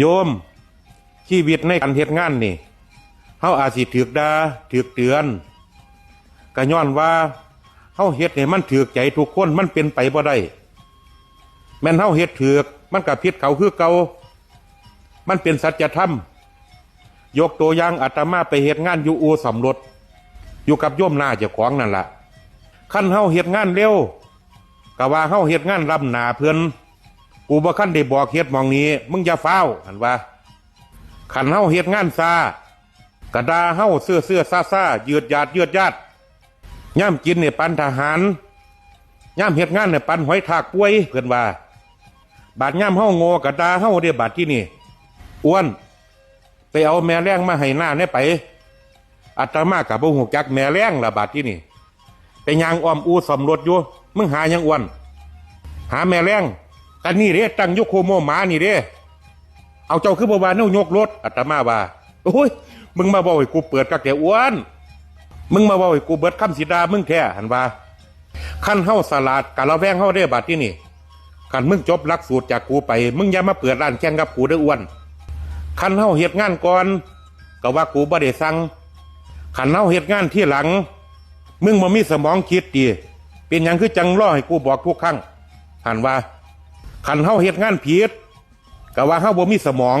โยม ชีวิตในการเฮ็ดงานนี่เฮาอาจสิถูกดาถูกเตือนก็ย้อนว่าเฮาเฮ็ดให้มันถูกใจทุกคนมันเป็นไปบ่ได้แม่นเฮาเฮ็ดถูกมันก็ผิดเขาคือเก่ามันเป็นสัจธรรม ยกตัวอย่างอาตมาไปเฮ็ดงานอยู่อูสำรถอยู่กับโยมหน้าเจ้าของนั่นล่ะคันเฮาเฮ็ดงานเร็วก็ว่าเฮาเฮ็ดงานลำหนาเพิ่น กูบ่คันได้บอกเฮ็ดมองนี้ มึงอย่าฟ้าหันว่าขันเฮาเฮ็ดงานซากระดาเฮาเสื้อเสื้อซาซายืดยาดยืดยาดย่ามกินเนี่ยปันทหารย่ามเฮ็ดงานเนี่ยปันหอยทากป่วยเพื่อนว่า บาดย่ามเฮาโง่กระดาเฮาเด้บาดที่นี่อ้วน ไปเอาแม่แรงมาให้หน้าเนี่ยไปอาตมากับบ่ฮู้จักแม่แรงละบาดที่นี่ไปยางอ้อมอูสำรวจอยู่มึงหายังอ้วน หาแม่แรง กันนี่เด้ตั้งยุโคโมหมานี่เด้เอาเจ้าคือบ่ว่าเน่ายกรถอาตมาว่าโอ้ยมึงมาบอกให้กูเปิดกักแต่อ้วน มึงมาบอกให้กูเบิดคำสีดามึงแท้หันว่าขั้นเฮาสลาดกะละแวงเฮาได้บัดที่นี่คันมึงจบหลักสูตรจากกูไป มึงอย่ามาเปิดร้านแข่งกับกูเด้อ้วนคันเฮาเฮ็ดงานก่อนก็ว่ากูบ่ได้สั่งคันเฮาเฮ็ดงานที่หลัง มึงบ่มีสมองคิดดีเป็นหยังคือจังรอให้กูบอกทุกครั้งหันว่า คันเฮาเฮ็ดงานผิดก็ว่าเฮาบ่มีสมอง